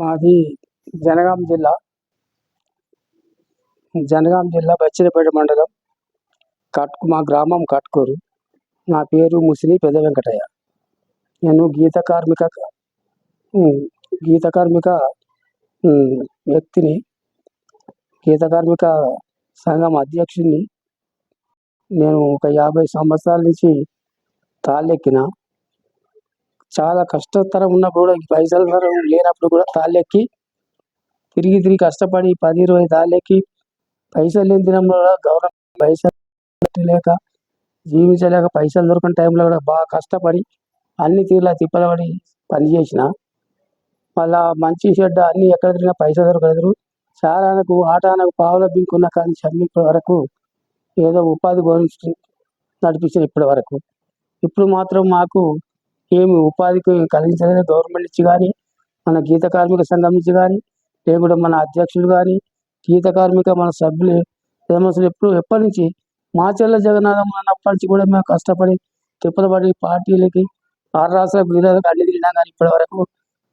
మాది జనగాం జిల్లా. జనగాం జిల్లా బచ్చినపేట మండలం కట్కు మా గ్రామం కట్కూరు. నా పేరు ముసిని పెద్ద వెంకటయ్య. నేను గీత కార్మిక గీత కార్మిక వ్యక్తిని గీత కార్మిక సంఘం అధ్యక్షుడిని నేను ఒక యాభై సంవత్సరాల నుంచి తాళ్ళెక్కిన. చాలా కష్టతరం ఉన్నప్పుడు కూడా ఈ పైసలు ధర లేనప్పుడు కూడా తాళ్ళెక్కి తిరిగి తిరిగి కష్టపడి పది ఇరవై తాళ్ళెక్కి పైసలు లేని దినంలో కూడా గవర్నమెంట్ పైసలు లేక జీవించలేక పైసలు దొరకని టైంలో కూడా బాగా కష్టపడి అన్ని తీరులా తిప్పలబడి పనిచేసిన మళ్ళా మంచి చెడ్డ అన్ని ఎక్కడ తిరిగినా పైసలు దొరకలేదు. చాలా ఆటానకు ఆట పావుల బింకున్న కానీ చమ్మి ఇప్పటి వరకు ఏదో ఉపాధి గురించి నడిపించిన ఇప్పటి వరకు. ఇప్పుడు మాత్రం మాకు ఏమి ఉపాధికి కలిగించలేదు. గవర్నమెంట్ నుంచి కానీ మన గీత కార్మిక సంఘం నుంచి కానీ లేకుంటే మన అధ్యక్షులు కానీ గీత కార్మిక మన సభ్యులు సమస్యలు ఎప్పుడు ఎప్పటి నుంచి మాచెల్ల జగన్నాథం అన్నప్పటి నుంచి కూడా మేము కష్టపడి తిప్పలు పడి పార్టీలకి ఆరు రాష్ట్రాల వీళ్ళకి అన్ని తిరిగినా కానీ ఇప్పటి వరకు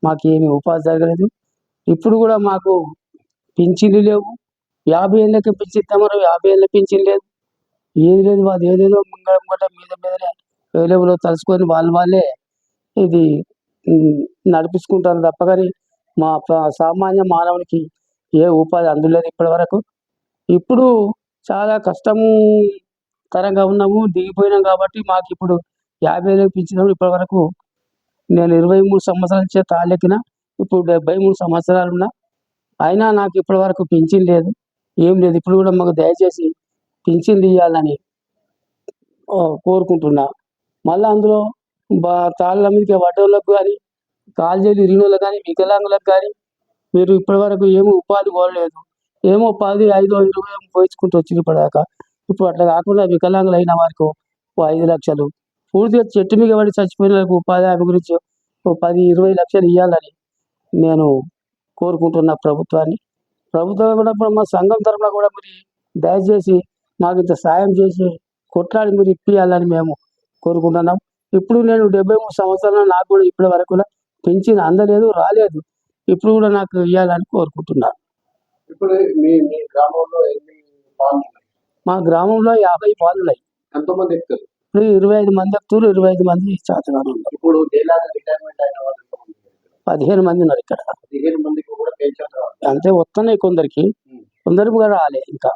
మాకు ఏమి ఉపాధి జరగలేదు. ఇప్పుడు కూడా మాకు పింఛన్లు లేవు. యాభై ఏళ్ళకి పింఛన్ ఇస్తామన్నారు యాభై ఏళ్ళ పింఛన్ లేదు. ఏది లేదు మాది. ఏదేదో ముంగట కూడా మీద మీదనే అవైలబుల్ తలుసుకొని వాళ్ళు వాళ్ళే ఇది నడిపించుకుంటాను తప్ప కానీ మా సామాన్య మానవునికి ఏ ఉపాధి అందలేదు ఇప్పటి వరకు. ఇప్పుడు చాలా కష్టం తరంగా ఉన్నాము దిగిపోయినాం కాబట్టి మాకు ఇప్పుడు యాభై వేలు పెంచినప్పుడు ఇప్పటి వరకు నేను ఇరవై మూడు సంవత్సరాల నుంచే తాలెక్కిన ఇప్పుడు డెబ్బై మూడు సంవత్సరాలు ఉన్నా అయినా నాకు ఇప్పటి వరకు పింఛన్ లేదు ఏం లేదు. ఇప్పుడు కూడా మాకు దయచేసి పెంచింది ఇవ్వాలని కోరుకుంటున్నా. మళ్ళీ అందులో తాళ్ళ మీదకి వడ్డోళ్ళకు కానీ కాల్జేలు ఇరిగినోళ్ళకి కానీ వికలాంగులకు కానీ మీరు ఇప్పటి వరకు ఏమీ ఉపాధి కోరలేదు. ఏమో పది ఐదు ఇరవై పోయించుకుంటూ వచ్చింది ఇప్పటిదాకా. ఇప్పుడు అట్లా కాకుండా వికలాంగులు అయిన వారికి ఓ ఐదు లక్షలు. పూర్తిగా చెట్టు మీద పడి చచ్చిపోయిన వాళ్ళకి ఉపాధి హామీ గురించి ఓ పది ఇరవై లక్షలు ఇవ్వాలని నేను కోరుకుంటున్న ప్రభుత్వాన్ని. ప్రభుత్వం కూడా ఇప్పుడు మా సంఘం తరఫున కూడా మరి దయచేసి మాకు ఇంత సాయం చేసి కొట్లాడి మీరు ఇప్పియాలని మేము కోరుకుంటున్నాం. ఇప్పుడు నేను డెబ్బై మూడు సంవత్సరాలు నాకు కూడా ఇప్పటి వరకు పెంచిన అందలేదు రాలేదు. ఇప్పుడు కూడా నాకు ఇవ్వాలని కోరుకుంటున్నాను ఇప్పుడు మీ మీ గ్రామంలో ఎన్ని మా గ్రామంలో యాభై పాలు ఉన్నాయి ఎంతమంది ఎక్కుతారు? ఇప్పుడు ఇరవై ఐదు మంది ఎక్కుతారు ఇరవై ఐదు మంది ఉన్నారు. ఇప్పుడు రిటైర్మెంట్ అయిన వాళ్ళు? పదిహేను మంది ఉన్నారు ఇక్కడ. పదిహేను మందికి కూడా పెన్షన్ అంతే వస్తున్నాయి కొందరికి. కొందరికి కూడా రాలే ఇంకా.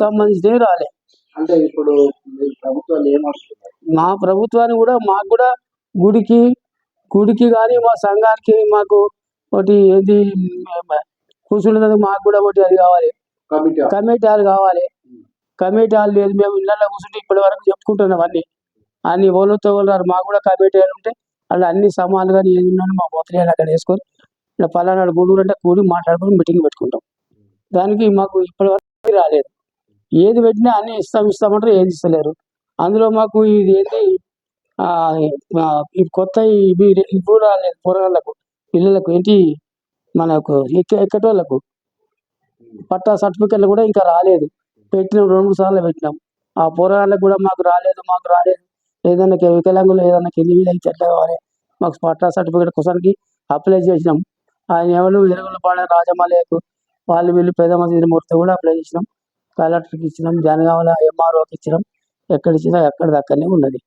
సంబంధించి రాలే. అంటే ఇప్పుడు మీ ప్రభుత్వాలు మా ప్రభుత్వాన్ని కూడా మాకు కూడా గుడికి గుడికి కానీ మా సంఘానికి మాకు ఒకటి ఏది కూర్చుంటున్నది మాకు కూడా ఒకటి అది కావాలి. Committee hall. కావాలి. కమిటీ హాల్ లేదు మేము ఇళ్ళలో కూర్చుంటే ఇప్పటి వరకు చెప్పుకుంటున్నాం అన్ని. అన్ని ఓళ్ళతో వాళ్ళు మాకు కూడా కమిటీ హాల్ ఉంటే అలా అన్ని సమానులు కానీ ఏది ఉన్నా మా పోతలేని అక్కడ వేసుకొని ఇలా పలానా గూడూరు అంటే కూడి మాట్లాడుకొని మీటింగ్ పెట్టుకుంటాం. దానికి మాకు ఇప్పటి వరకు రాలేదు. ఏది పెట్టినా అన్ని ఇస్తాం ఇస్తామంటారు ఏది ఇస్తలేరు. అందులో మాకు ఇది ఏంటి ఈ కొత్త ఇవి ఇవి కూడా రాలేదు పోరగాళ్ళకు పిల్లలకు ఏంటి? మనకు ఎక్క ఎక్కటోళ్ళకు. పట్టా సర్టిఫికెట్లు కూడా ఇంకా రాలేదు. పెట్టినాం రెండు మూడు సార్లు పెట్టినాం. ఆ పోరగాళ్ళకు కూడా మాకు రాలేదు మాకు రాలేదు. ఏదైనా వికలాంగులు ఏదైనా కింది మీద ఎట్లా కావాలి? మాకు పట్టా సర్టిఫికెట్ కోసానికి అప్లై చేసినాం. ఆయన ఎవరు? ఎరుగుల పాడ రాజమాలయకు వాళ్ళు వీళ్ళు పెద్దమంది మూర్తి కూడా అప్లై చేసినాం. కలెక్టర్కి ఇచ్చినాం. జనగామల ఎంఆర్ఓకి ఇచ్చినాం. ఎక్కడ ఇచ్చినా ఎక్కడ దక్కనే ఉన్నది.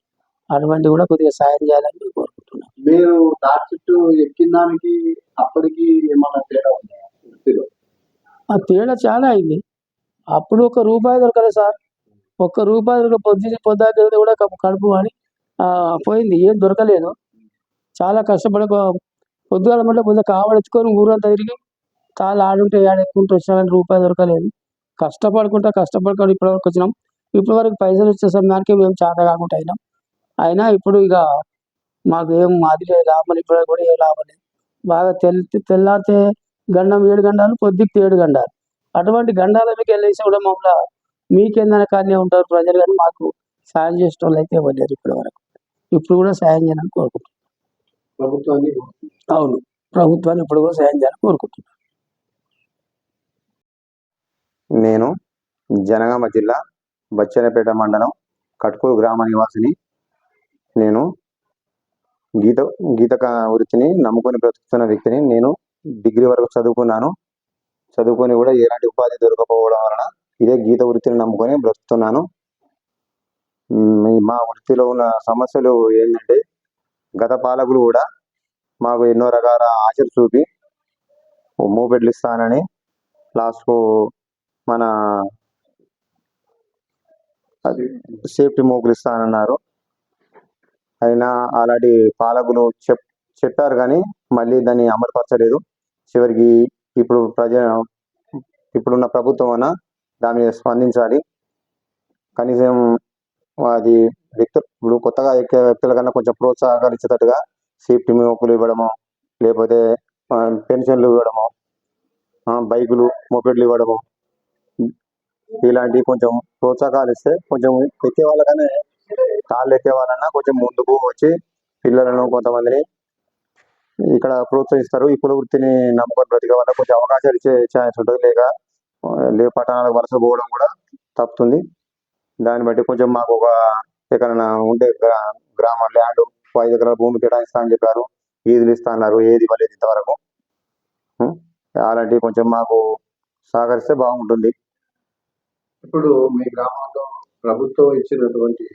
అటువంటి కూడా కొద్దిగా సాయం చేయాలని మేము కోరుకుంటున్నాం. మీరు దారి చుట్టూ ఎక్కిన దానికి అప్పటికి ఏమన్నా తేడా ఉందా? వృత్తిలో ఆ తేడా చాలా అయింది. అప్పుడు ఒక రూపాయి దొరకలేదు సార్. ఒక్క రూపాయి దొరక పొద్దున్న పొద్దాక కూడా కడుపు- అని పోయింది. ఏం దొరకలేదు. చాలా కష్టపడి పొద్దుగాల మళ్ళీ పొద్దు కావడెత్తుకొని ఊరంతా తిరిగి కాళ్ళు ఆడుంటే ఆడెక్కుంటూ వచ్చినా కానీ రూపాయి దొరకలేదు. కష్టపడుకుంటా కష్టపడుకుంటూ ఇప్పటివరకు వచ్చినాం. ఇప్పటివరకు పైసలు వచ్చే సమయానికి మేము చేత కాకుండా అయినాం. అయినా ఇప్పుడు ఇక మాకు ఏం అది లేదు లాభం ఇప్పటివరకు కూడా ఏ లాభం లేదు. బాగా తెల్ తెల్లారితే గండం ఏడు గండాలు పొద్దుకి ఏడు గండాలు. అటువంటి గండాల మీకు వెళ్ళేసి కూడా మమ్మల్ని మీకేందనే కానీ ఉంటారు ప్రజలు కానీ మాకు సాయం చేసే వాళ్ళు అయితే ఇవ్వలేరు ఇప్పటి వరకు ఇప్పుడు కూడా సాయం చేయాలని కోరుకుంటున్నాను ప్రభుత్వాన్ని అవును ప్రభుత్వాన్ని ఇప్పుడు కూడా సాయం చేయాలని కోరుకుంటున్నాను నేను జనగామ జిల్లా బచ్చన్నపేట మండలం కట్కూరు గ్రామ నివాసిని. నేను గీత గీత వృత్తిని నమ్ముకొని బ్రతుకుతున్న వ్యక్తిని. నేను డిగ్రీ వరకు చదువుకున్నాను. చదువుకొని కూడా ఎలాంటి ఉపాధి దొరకపోవడం వలన ఇదే గీత వృత్తిని నమ్ముకొని బ్రతుకుతున్నాను. మా వృత్తిలో ఉన్న సమస్యలు ఏంటంటే గత పాలకులు కూడా మాకు ఎన్నో రకాల ఆశలు చూపి మూపెట్లు ఇస్తానని లాస్ట్కు మన అది సేఫ్టీ మోకులు ఇస్తానన్నారు అయినా అలాంటి పాలకులు చెప్ చెప్పారు కానీ మళ్ళీ దాన్ని అమలుపరచలేదు. చివరికి ఇప్పుడు ప్రజ ఇప్పుడున్న ప్రభుత్వం అన్న దాని మీద స్పందించాలి. కనీసం అది వ్యక్తులు ఇప్పుడు కొత్తగా ఎక్కే వ్యక్తుల కన్నా కొంచెం ప్రోత్సాహకరించేటట్టుగా సేఫ్టీ మోకులు ఇవ్వడము లేకపోతే పెన్షన్లు ఇవ్వడము బైకులు మొపెడ్లు ఇవ్వడము ఇలాంటివి కొంచెం ప్రోత్సాహాలు ఇస్తే కొంచెం ఎక్కే వాళ్ళకనే తాళ్ళు ఎక్కే వాళ్ళన్నా కొంచెం ముందుకు వచ్చి పిల్లలను కొంతమందిని ఇక్కడ ప్రోత్సహిస్తారు. ఈ కుల వృత్తిని నమ్ముకొని బ్రతికే వల్ల కొంచెం అవకాశాలు ఇచ్చే ఛాన్స్ ఉంటుంది. లేక లే పట్టణాలకు వలస పోవడం కూడా తప్పుతుంది. దాన్ని బట్టి కొంచెం మాకు ఒక ఎక్కడైనా ఉండే గ్రా- గ్రామ ల్యాండ్ ఐదు ఎకరాల భూమి కేటాయిస్తా అని చెప్పారు. ఈదులు ఇస్తా అన్నారు. ఏది ఇవ్వలేదు ఇంతవరకు. అలాంటివి కొంచెం మాకు సహకరిస్తే బాగుంటుంది. ఇప్పుడు మీ గ్రామంలో ప్రభుత్వం ఇచ్చినటువంటి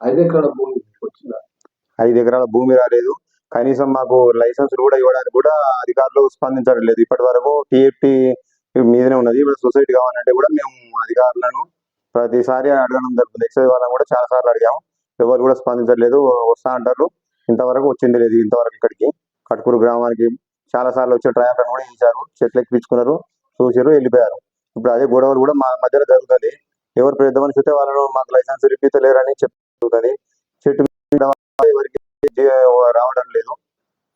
ఐదు ఎకరాల భూమి వచ్చిందా? ఐదు ఎకరాల భూమి రాలేదు. కనీసం మాకు లైసెన్స్ కూడా ఇవ్వడానికి కూడా అధికారులు స్పందించడం లేదు. ఇప్పటి వరకు టీఎఫ్టీ మీదనే ఉన్నది. ఇప్పుడు సొసైటీ కావాలంటే కూడా మేము అధికారులను ప్రతిసారి అడగడం జరుగుతుంది. ఎక్సైజ్ వాళ్ళని కూడా చాలా సార్లు అడిగాము ఎవరు కూడా స్పందించట్లేదు. వస్తా అంటారు. ఇంతవరకు వచ్చింది లేదు. ఇంతవరకు ఇక్కడికి. కట్కూరు గ్రామానికి చాలా సార్లు వచ్చి ట్రాక్టర్ కూడా ఇచ్చారు. చెట్లు ఎక్కించుకున్నారు చూసారు వెళ్ళిపోయారు. ఇప్పుడు అదే గొడవలు కూడా మా మధ్యలో జరుగుతుంది ఎవరు పెద్ద మనిషి వస్తే వాళ్ళు మాకు లైసెన్స్ ఇప్పించలేరని చెప్తుంది చెట్టు మీద ఎవరికి రావడం లేదు.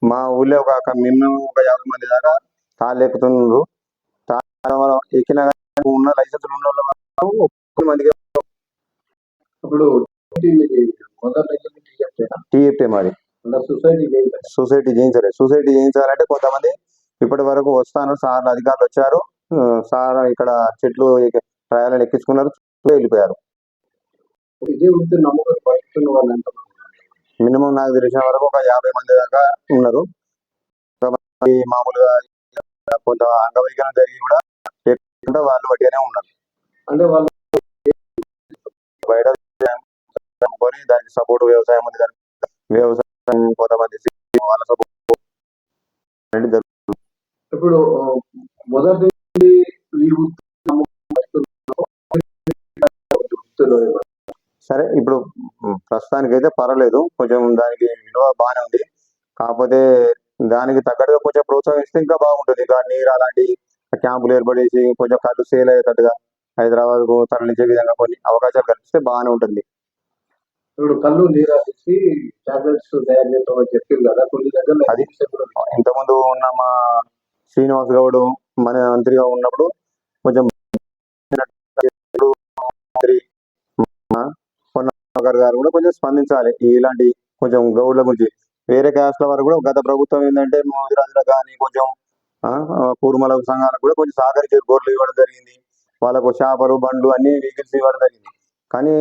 మా ఊళ్ళో ఒక మినిమం ఒక యాభై మంది దాకా తాళ్ళు ఎక్కుతున్నారు ఎక్కిన కానీ ఉన్న లైసెన్స్ ఉన్న వాళ్ళు మందికి ఇప్పుడు టీఎఫ్టీ మరి సొసైటీ కదా. సొసైటీ చేయించాలంటే కొంతమంది ఇప్పటి వరకు వస్తాను సార్ అధికారులు వచ్చారు. సార్ ఇక్కడ చెట్లు ప్రయాణాలు ఎక్కించుకున్నారు వెళ్ళిపోయారు. మినిమం నాకు తెలిసిన వరకు ఒక యాభై మంది దాకా ఉన్నారు. మామూలుగా కొంత అంగవైకల్యం జరిగి కూడా ఎక్కువ వాళ్ళు వడ్డీనే ఉన్నారు. అంటే వాళ్ళు బయట కొని దానికి సపోర్ట్ వ్యవసాయం ఉంది దానికి. వ్యవసాయం కొంతమంది వాళ్ళ సపోర్ట్. ఇప్పుడు మొదటి సరే ఇప్పుడు ఉమ్, ప్రస్తుతానికైతే పర్వాలేదు. కొంచెం దానికి విలువ బాగానే ఉంది. కాకపోతే దానికి తగ్గట్టుగా కొంచెం ప్రోత్సహిస్తే ఇంకా బాగుంటుంది. ఇంకా నీరు అలాంటి క్యాంపులు ఏర్పడేసి కొంచెం కళ్ళు సేల్ అయ్యేటట్టుగా హైదరాబాద్కు తరలించే విధంగా కొన్ని అవకాశాలు కల్పిస్తే బాగానే ఉంటుంది. ఇప్పుడు కళ్ళు నీరాసి టాబ్లెట్స్ తయారు చేస్తామని చెప్పింది కదా. కొన్ని దగ్గర ఇంతకుముందు ఉన్న మా శ్రీనివాస్ గౌడ్ మన మంత్రిగా ఉన్నప్పుడు కొంచెం మంత్రి మా గారు కూడా కొంచెం స్పందించాలి. ఇలాంటి కొంచెం గౌడ్ల గురించి. వేరే క్యాస్ట్ల వారు కూడా గత ప్రభుత్వం ఏంటంటే మోదిరాజులకు కానీ కొంచెం కూర్మల సంఘాలకు కూడా కొంచెం సహకరించారు గోర్లు ఇవ్వడం జరిగింది. వాళ్ళకు చేపలు బండ్లు అన్ని వెహికల్స్ ఇవ్వడం జరిగింది. కానీ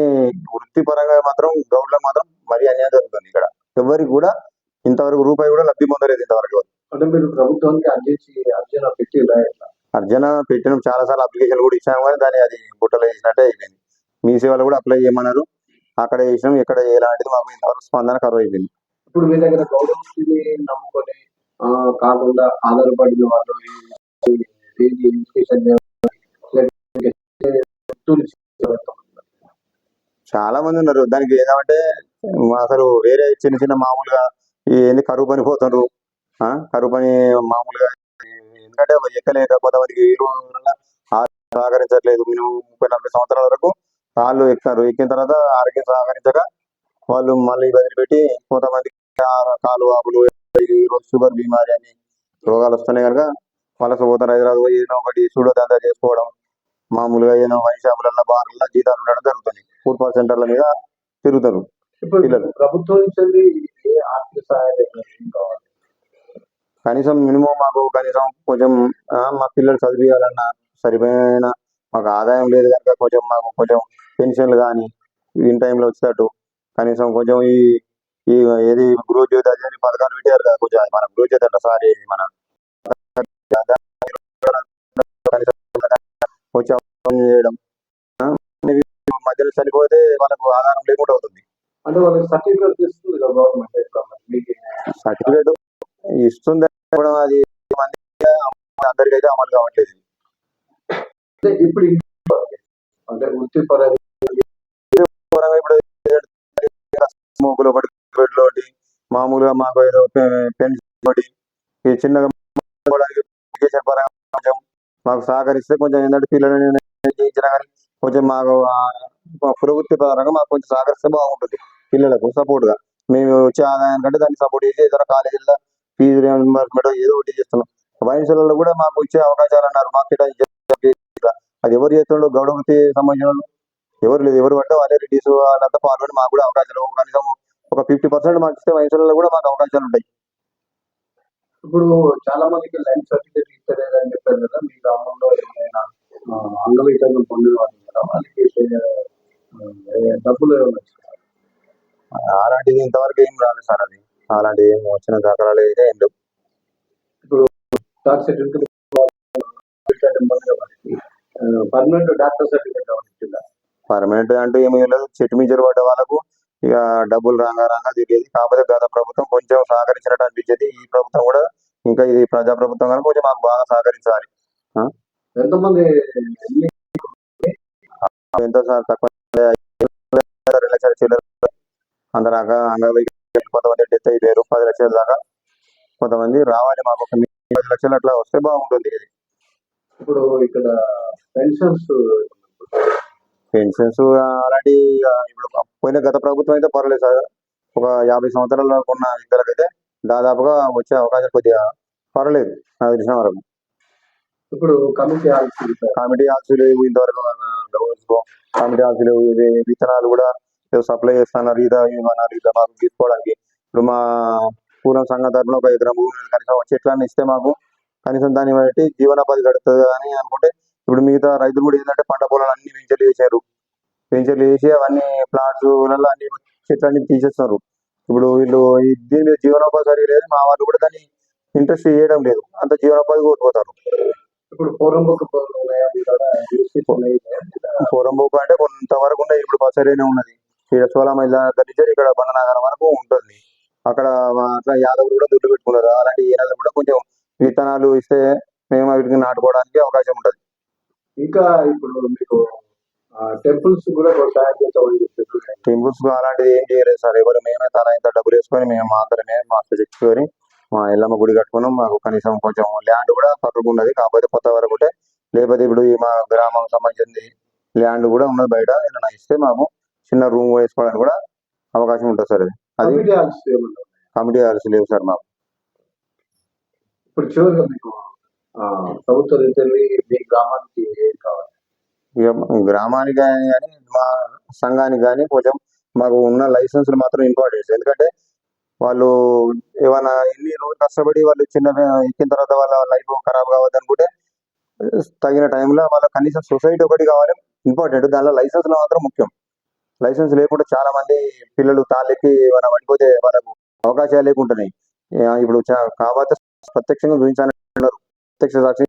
వృత్తిపరంగా మాత్రం గౌడ్లకు మాత్రం మరీ అన్యాయం జరుగుతుంది ఇక్కడ. ఎవరికి కూడా ఇంతవరకు రూపాయి కూడా లబ్ధి పొందలేదు ఇంతవరకు అంటే మీరు ప్రభుత్వానికి అర్జించి అర్జన ఎట్లా? అర్జన పెట్టిన చాలా సార్లు అప్లికేషన్ కూడా ఇచ్చాము కానీ దాన్ని అది బుట్టలో వేసినట్టే అయిపోయింది మీ సేవలు కూడా అప్లై చేయమన్నారు అక్కడ చేసినాం ఇక్కడ ఎలాంటిది మాకు ఇంతవరకు స్పందన కరువు అయిపోయింది ఇప్పుడు మీ దగ్గర గౌరవని నమ్ముకొని కాకుండా ఆధారపడిన వాళ్ళు ఎడ్యుకేషన్. చాలా మంది ఉన్నారు దానికి ఏంటంటే అసలు వేరే చిన్న చిన్న మామూలుగా ఏంది కరువు పని పోతున్నారు ఆ, కరువు పని మామూలుగా ఎందుకంటే ఎక్కలేక కొంతమందికి వీలు సహకరించట్లేదు మినిమం ముప్పై నలభై సంవత్సరాల వరకు కాళ్ళు ఎక్కుతారు. ఎక్కిన తర్వాత ఆరోగ్యం సహకరించక వాళ్ళు మళ్ళీ వదిలిపెట్టి కొంతమందికి కాలు వాపులు షుగర్ బీమారి అని రోగాలు వస్తున్నాయి కనుక వలస పోతారు హైదరాబాద్ పోయి ఏదైనా ఒకటి సూడో దందా చేసుకోవడం మామూలుగా ఏదైనా వైన్ షాపులలో బార్లలో జీతాలు ఉండడం జరుగుతుంది. ఫుడ్ పాల్ సెంటర్ల మీద తిరుగుతారు పిల్లలు. ప్రభుత్వం ఆర్థిక సహాయం కనీసం మినిమం మాకు కనీసం కొంచెం మా పిల్లలు చదివియాలన్నా సరిపోయిన మాకు ఆదాయం లేదు కనుక కొంచెం మాకు కొంచెం పెన్షన్లు కానీ ఇన్ టైంలో వచ్చేటట్టు కనీసం కొంచెం ఈ ఈ ఏది గృహజ్యోతి అది అని పథకాలు పెట్టారు కదా కొంచెం అది మన గృహజ్యోతి అంట సారీ మన అవసరం చేయడం. మధ్యలో చనిపోతే వాళ్ళకు ఆధారం లేకుండా అవుతుంది. అంటే వాళ్ళకి సర్టిఫికేట్ ఇస్తుంది కదా గవర్నమెంట్ సర్టిఫికేట్ ఇస్తుంది అది అందరికీ అయితే అమలు కావట్లేదు. ఇప్పుడు అంటే వృత్తిపరంగా ఒకటి ఒకటి మామూలుగా మాకు ఏదో పెన్షన్ ఒకటి ఈ చిన్నగా పరంగా కొంచెం మాకు సహకరిస్తే కొంచెం ఏంటంటే పిల్లలని చేయించినా కానీ కొంచెం మాకు ప్రవృత్తి పరంగా మాకు కొంచెం సహకరిస్తే బాగుంటుంది. పిల్లలకు సపోర్ట్గా. మేము వచ్చే ఆదాయం కంటే దాన్ని సపోర్ట్ చేసి ఏదైనా కాలేజీలో ఫీజు రియంబర్స్మెంట్ ఏదో ఒకటి చేస్తున్నాం. వైన్స్లలో కూడా మాకు వచ్చే అవకాశాలు అన్నారు మార్కెట్ అది ఎవరు చేస్తుండో గౌడ వృత్తి సంబంధించిన వాళ్ళు ఎవరు లేదు. ఎవరు పడితే వాళ్ళే రెడ్డిస్ వాళ్ళంతా పాల్గొని మాకు కూడా అవకాశాలు కనీసం ఒక ఫిఫ్టీ పర్సెంట్ మాకు ఇస్తే వయసులలో కూడా మాకు అవకాశాలు ఉంటాయి. ఇప్పుడు చాలా మందికి లైఫ్ సర్టిఫికేట్ ఇస్తలేదని చెప్పారు కదా. మీ గ్రామంలో ఏమైనా అంగవైకల్యం పొందిన వాళ్ళు ఉన్నారా? వాళ్ళకి డబ్బులు? అలాంటిది ఇంతవరకు ఏం రాలేదు సార్ అది. అలాంటి ఏం వచ్చిన దాఖలాలు అయితే ఏం లేవు. Doctor certificate permanent doctor certificate ఏమైనా ఇచ్చిందా పర్మనెంట్ అంటూ ఏమీ లేదు. చెట్టు మీద పడ్డ వాళ్ళకు ఇక డబ్బులు రాగా రాగా తిరిగేది. కాకపోతే గత ప్రభుత్వం కొంచెం సహకరించినట్టు అనిపించేది ఈ ప్రభుత్వం కూడా ఇంకా ఇది ప్రజా ప్రభుత్వం కనుక కొంచెం మాకు బాగా సహకరించాలి. ఎంతమంది ఎన్ని ఎంత సార్ తక్కువ? అంత దాకా అంగవైకల్యం లక్షల దాకా కొంతమంది రావాలి మాకు ఒక పది లక్షలు అట్లా వస్తే బాగుంటుంది. ఇది ఇప్పుడు ఇక్కడ పెన్షన్స్ పెన్షన్స్ అలాంటి ఇప్పుడు పోయిన గత ప్రభుత్వం అయితే పర్లేదు సార్. ఒక యాభై సంవత్సరాల ఉన్న వ్యక్తులకైతే దాదాపుగా వచ్చే అవకాశం కొద్దిగా పర్లేదు నాకు తెలిసిన వరకు. ఇప్పుడు కమిటీ హాల్స్ కమిటీ లేవు ఇంతవరకు గవర్నమెంట్స్లో కమిటీ హాల్స్ లేవు విత్తనాలు కూడా సప్లై చేస్తున్నారు ఇదా ఏమన్నారు ఇదా మాకు తీసుకోవడానికి. ఇప్పుడు మా పూర్వం సంఘం తరఫున ఒక ఎకరం భూమి కనీసం చెట్లన్నీ ఇస్తే మాకు కనీసం దాన్ని బట్టి జీవనోపాధి గడుస్తుంది కదా అని అనుకుంటే ఇప్పుడు మిగతా రైతులు కూడా ఏంటంటే పంట పొలాలు అన్ని వెంచర్లు చేశారు. వెంచర్లు చేసి అవన్నీ ప్లాట్స్ అన్ని చెట్లన్నీ తీసేస్తున్నారు. ఇప్పుడు వీళ్ళు దీని మీద జీవనోపాధి సరిగా లేదు మా వాళ్ళు కూడా దాన్ని ఇంట్రెస్ట్ చేయడం లేదు. అంత జీవనోపాధి కోల్పోతారు. ఇప్పుడు పూర్వం బుక్ అంటే కొంతవరకు ఉన్నాయి ఇప్పుడు బసరేనే ఉన్నది. ఇక్కడ సోలామైల దగ్గర నుంచి ఇక్కడ బండనగరం వరకు ఉంటుంది. అక్కడ అట్లా యాదవులు కూడా దుడ్డు పెట్టుకున్నారు. అలాంటి ఏరియాలో కూడా కొంచెం విత్తనాలు ఇస్తే మేము వీటికి నాటుకోవడానికి అవకాశం ఉంటుంది. ఇంకా ఇప్పుడు మీకు టెంపుల్స్ కూడా టెంపుల్స్ అలాంటిది ఏం చేయలేదు సార్. ఎవరు మేమే తల ఇంత డబ్బులు వేసుకొని మేము మాత్రమే మాకు చెప్పుకొని మా ఎల్లమ్మ గుడి కట్టుకున్నాం. మాకు కనీసం కొంచెం ల్యాండ్ కూడా పక్కకు ఉన్నది. కాకపోతే కొత్త వరకు ఉంటే లేకపోతే ఇప్పుడు ఈ మా గ్రామం సంబంధించింది ల్యాండ్ కూడా ఉన్నది బయట. ఏదైనా ఇస్తే మాకు చిన్న రూమ్ వేసుకోవడానికి కూడా అవకాశం ఉంటుంది సార్ అది అది కమిటీ హాల్స్ ఏమన్నా కమిటీ హాల్స్ లేవు సార్ మాకు. ఇప్పుడు చివరిగా మీకు ఆ, ప్రభుత్వ రీత్యా మీ గ్రామానికి ఏం కావాలి? ఇక గ్రామానికి కానీ కానీ మా సంఘానికి కానీ కొంచెం మాకు ఉన్న లైసెన్సులు మాత్రం ఇంపార్టెంట్ ఎందుకంటే వాళ్ళు ఏమైనా ఎన్ని రోజులు కష్టపడి వాళ్ళు చిన్న ఎక్కిన తర్వాత వాళ్ళ లైఫ్ ఖరాబ్ కావద్దు అనుకుంటే తగిన టైంలో వాళ్ళ కనీసం సొసైటీ ఒకటి కావాలి. ఇంపార్టెంట్. దానిలో లైసెన్స్లు మాత్రం ముఖ్యం. లైసెన్స్ లేకుండా చాలా మంది పిల్లలు తాళ్ళెక్కి మనం పడిపోతే వాళ్ళకు అవకాశాలు లేకుంటున్నాయి. ఇప్పుడు చా- ప్రత్యక్షంగా చూపించాలని ప్రత్యక్ష సాక్షి